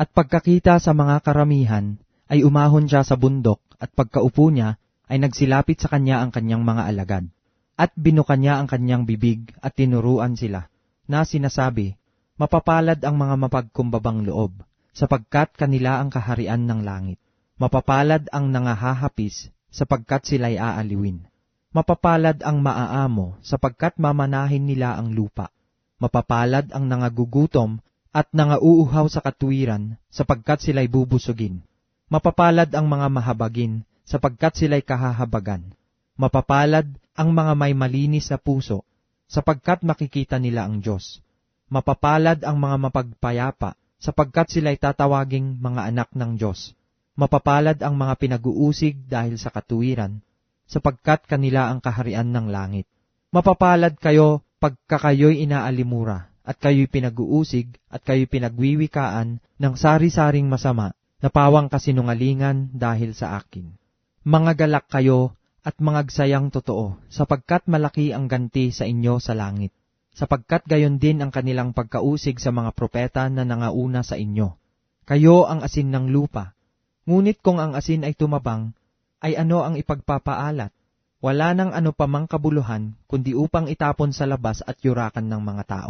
At pagkakita sa mga karamihan, ay umahon siya sa bundok at pagkaupo niya ay nagsilapit sa kanya ang kanyang mga alagad. At binuka niya ang kanyang bibig at tinuruan sila, na sinasabi, Mapapalad ang mga mapagkumbabang loob, sapagkat kanila ang kaharian ng langit. Mapapalad ang nangahahapis, sapagkat sila'y aaliwin. Mapapalad ang maaamo, sapagkat mamanahin nila ang lupa. Mapapalad ang nangagugutom at nangauuhaw sa katwiran, sapagkat sila'y bubusugin. Mapapalad ang mga mahabagin, sapagkat sila'y kahahabagan. Mapapalad ang mga may malinis na puso, sapagkat makikita nila ang Diyos. Mapapalad ang mga mapagpayapa, sapagkat sila'y tatawaging mga anak ng Diyos. Mapapalad ang mga pinag-uusig dahil sa katuwiran, sapagkat kanila ang kaharian ng langit. Mapapalad kayo pagka kayo'y inaalimura, at kayo'y pinag-uusig, at kayo'y pinagwiwikaan ng sari-saring masama, na pawang kasinungalingan dahil sa akin. Mga galak kayo at mangagsayang totoo, sapagkat malaki ang ganti sa inyo sa langit. Sapagkat gayon din ang kanilang pagkausig sa mga propeta na nangauna sa inyo. Kayo ang asin ng lupa. Ngunit kung ang asin ay tumabang, ay ano ang ipagpapaalat? Wala nang ano pamang kabuluhan, kundi upang itapon sa labas at yurakan ng mga tao.